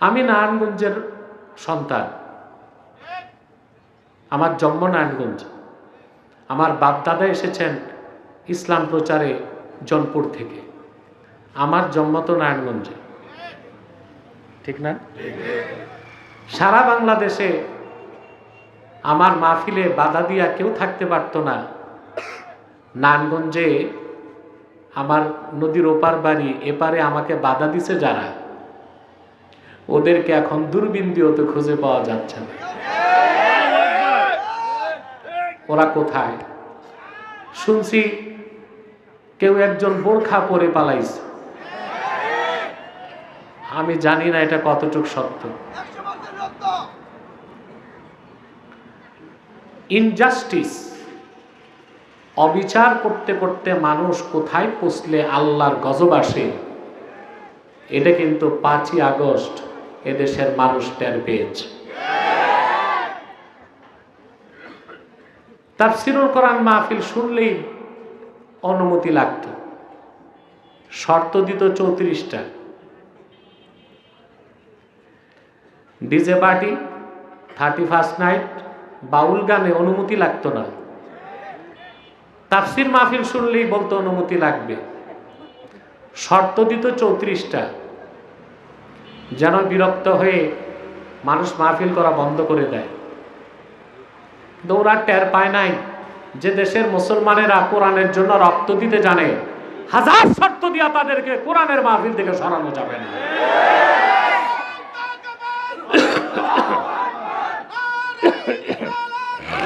আমি নারায়ণগঞ্জের সন্তান। আমার জন্ম নারায়ণগঞ্জ। আমার বাপদাদা এসেছেন ইসলাম প্রচারে জনপুর থেকে। আমার জন্ম তো নারায়ণগঞ্জে। ঠিক না? সারা বাংলাদেশে আমার মাহফিলে বাধা দিয়া কেউ থাকতে পারতো না। নারায়ণগঞ্জে আমার নদীর ওপার বাড়ি এপারে আমাকে বাধা দিছে যারা। ওদেরকে এখন দূরবীন দিয়েও তো খুঁজে পাওয়া যাচ্ছে না। ওরা কোথায়? শুনছি কেউ একজন বোরখা পরে পালাইছে। আমি জানি না এটা কতটুক সত্য। ইনজাস্টিস, অবিচার করতে করতে মানুষ কোথায় পৌঁছলে আল্লাহর গজব আসে? এটা কিন্তু পাঁচই আগস্ট এদেশের মানুষ টের পেয়েছে। তাফসিরুল কোরআন মাহফিল শুনলেই অনুমতি লাগত। শর্ত দিত চৌত্রিশটা। DJ party, thirty first night, Baul গানে অনুমতি লাগতো না। তাফসির মাহফিল শুনলেই বলতো অনুমতি লাগবে। শর্ত দিত চৌত্রিশটা। যেন বিরক্ত হয়ে মানুষ মাহফিল করা বন্ধ করে দেয়। দৌড়ার টের পায় নাই যে দেশের মুসলমানেরা কোরআনের জন্য রক্ত দিতে জানে। হাজার শর্ত দিয়া তাদেরকে কোরআনের মাহফিল থেকে সরানো যাবে না।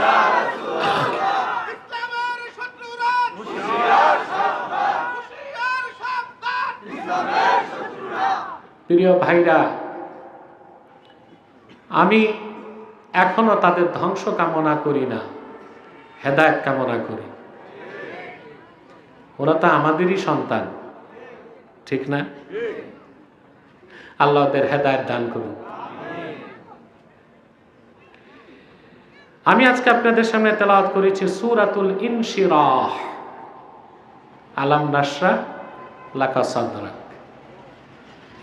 ইসলামের প্রিয় ভাইরা, আমি এখনও তাদের ধ্বংস কামনা করি না, হেদায়ত কামনা করি। ওরা তো আমাদেরই সন্তান, ঠিক না? আল্লাহ ওদের হেদায়ত দান করুন আমি আজকে আপনাদের সামনে তেলাওয়াত করেছি সুরাতুল ইনশিরাহ, আলাম নাসরা লাকা সাদরাক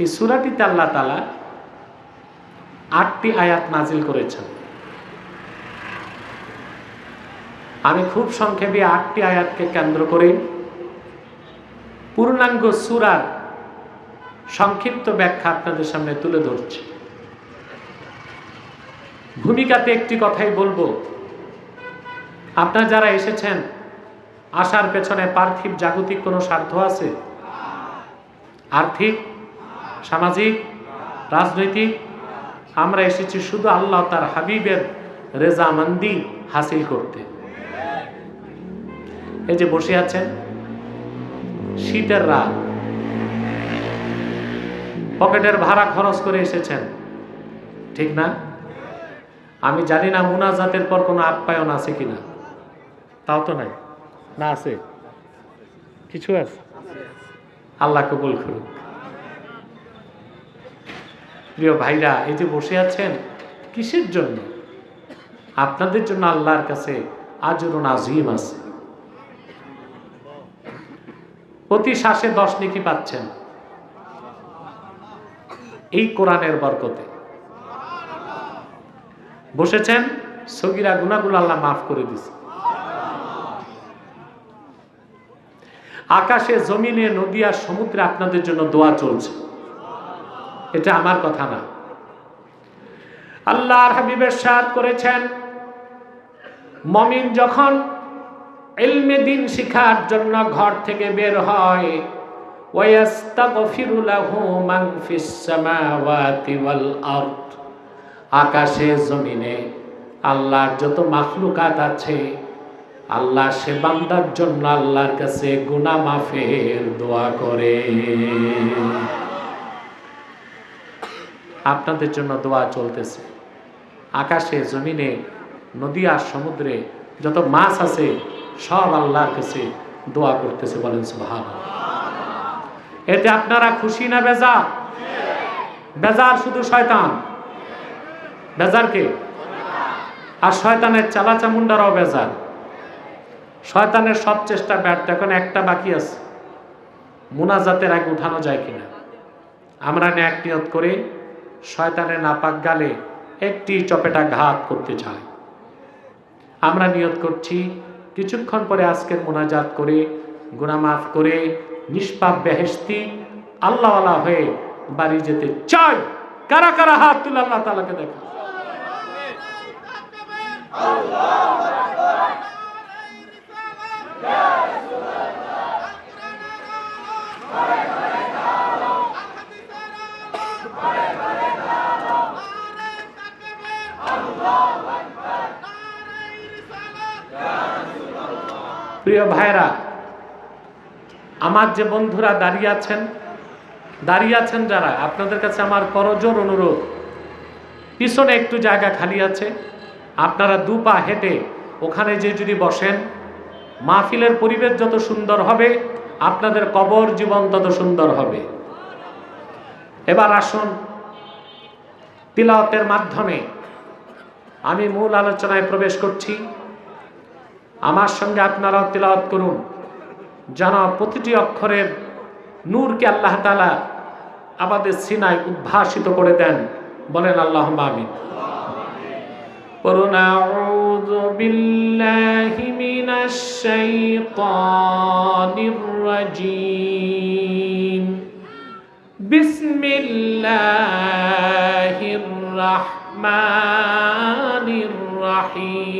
এই সুরাটিতে আল্লাহ তালা আটটি আয়াত নাজিল করেছেন। আমি খুব সংক্ষেপে আটটি আয়াতকে কেন্দ্র করে পূর্ণাঙ্গ সুরার সংক্ষিপ্ত ব্যাখ্যা আপনাদের সামনে তুলে ধরছি। ভূমিকাতে একটি কথাই বলব। আপনারা যারা এসেছেন আসার পেছনে পার্থিব জাগতিক কোনো স্বার্থ আছে? আর্থিক? সামাজিক, রাজনৈতিক। আমরা এসেছি শুধু আল্লাহ তার হাবিবের রেজামান্দি হাসিল করতে। এই যে বসে আছেন, শীতের রাত। পকেটের ভাড়া খরচ করে এসেছেন। ঠিক না? আমি জানি না মুনাজাতের পর কোনো আপ্যায়ন আছে কিনা। তাও তো নাই। না আছে? কিছু আছে? আল্লাহ কবুল করুক। প্রিয় ভাইরা, এই যে বসে আছেন, কিসের জন্য? আপনাদের জন্য আল্লাহর কাছে আজরুন আজিম আছে। প্রতি শ্বাসে দশ নিকি পাচ্ছেন। এই কোরআনের বরকতে। বসেছেন, সগিরা গুনাগুলো আল্লাহ মাফ করে দিছে। আকাশে, জমিনে, নদী আর সমুদ্রে আপনাদের জন্য দোয়া চলছে। এটা আমার কথা না। আল্লাহর হাবিবের সাথ করেছেন, মমিন যখন এলমে দিন শিখার জন্য ঘর থেকে বের হয় আকাশে, জমিনে আল্লাহর যত মাখলুকাত আছে, আল্লাহ সে বান্দার জন্য আল্লাহর কাছে গুনাহ মাফের দোয়া করে। আপনাদের জন্য দোয়া চলতেছে। আকাশে, জমিনে, নদী আর সমুদ্রে যত মাছ আছে, সব আল্লাহর কাছে দোয়া করতেছে বলেন সুবহান এতে আপনারা খুশি না বেজা বেজার শুধু শয়তান। বেজার কে? আর শয়তানের চালা চামুন্ডারাও বেজার। শয়তানের সব চেষ্টা ব্যর্থ, এখন একটা বাকি আছে। মুনাজাতের আগে উঠানো যায় কিনা? আমরা ন্যাক নিয়ত করে শয়তানের নাপাক গালে একটি চপেটা ঘাত করতে চায়। আমরা নিয়ত করছি, কিছুক্ষণ পরে আজকের মোনাজাত করে, গুনাহ মাফ করে, নিষ্পাপ বেহেস্তি আল্লাহওয়ালা হয়ে বাড়ি যেতে চাই। কারা কারা হাত তুলে আল্লাহ তালাকে দেখা? প্রিয় ভাইরা আমার যে বন্ধুরা দাঁড়িয়ে আছেন দাঁড়িয়ে আছেন যারা, আপনাদের কাছে আমার করজোর অনুরোধ, পিছনে একটু জায়গা খালি আছে, আপনারা দু পা হেঁটে ওখানে যে যদি বসেন, মাহফিলের পরিবেশ যত সুন্দর হবে, আপনাদের কবর জীবন তত সুন্দর হবে। এবার আসুন, তিলাওয়াতের মাধ্যমে আমি মূল আলোচনায় প্রবেশ করছি। আমার সঙ্গে আপনারাও তিলাওয়াত করুন যেন প্রতিটি অক্ষরের নূরকে আল্লাহ তালা আমাদের সিনায় উদ্ভাসিত করে দেন বলেন আল্লাহ আমিন قلنا أعوذ بالله من الشيطان الرجيم بسم الله الرحمن الرحيم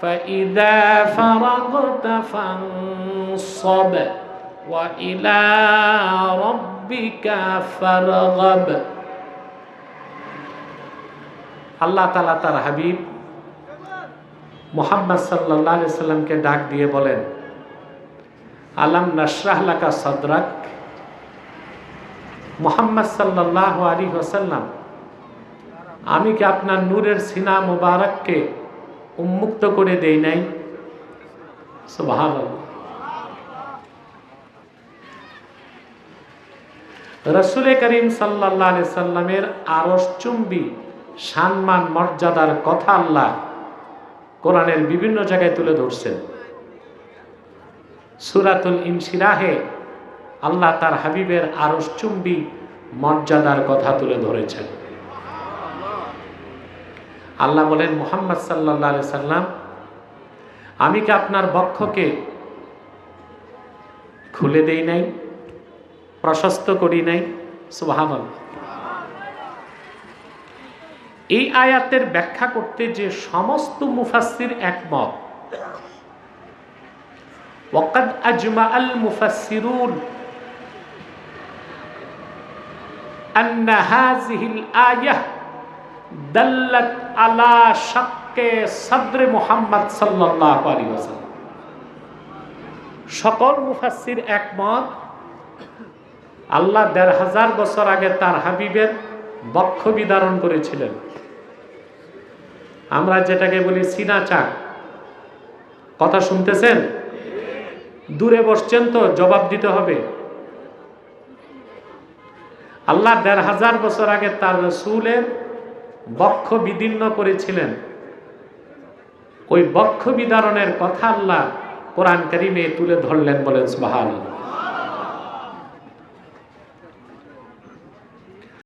فإذا فرغت فانصب وإلى ربك فارغب আল্লাহ তালা তার হাবিব মোহাম্মদ সাল্লাহ সাল্লামকে ডাক দিয়ে বলেন আলাম নাসরাহলাকা সদরাক মোহাম্মদ সাল্লাহ আলী ওসাল্লাম আমি কি আপনার নূরের সিনা মুবারককে উন্মুক্ত করে দেই নাই। রসুল করিম সাল্লাহ সাল্লামের আরস চুম্বি, সম্মান, মর্যাদার কথা আল্লাহ কোরআনের বিভিন্ন জায়গায় তুলে ধরছেন। সুরাতুল ইনসিরাহে আল্লাহ তার হাবিবের আরস চুম্বি, মর্যাদার কথা তুলে ধরেছেন। আল্লাহ বলেন মোহাম্মদ সাল্লাহ আলি সাল্লাম আমি কি আপনার বক্ষকে খুলে দেই নাই প্রশস্ত করি নাই সুবাহান এই আয়াতের ব্যাখ্যা করতে যে সমস্ত মুফাসির একমত وقد أجمع المفسرون أن هذه الآية দাল্লাত আলা সাক্কে সাদরে মুহাম্মদ সাল্লাল্লাহু আলাইহি ওয়াসাল্লাম। সকল মুফাসসির একমত, আল্লাহ দেড় হাজার বছর আগে তার হাবিবের বক্ষ বিদারণ করেছিলেন। আমরা যেটাকে বলি সিনা চাক। কথা শুনতেছেন? দূরে বসছেন তো, জবাব দিতে হবে। আল্লাহ দেড় হাজার বছর আগে তার রসুলের বক্ষ বিদীর্ণ করেছিলেন। ওই বক্ষ বিদারণের কথা আল্লাহ কোরআন মেয়ে তুলে ধরলেন বলেন সুবহান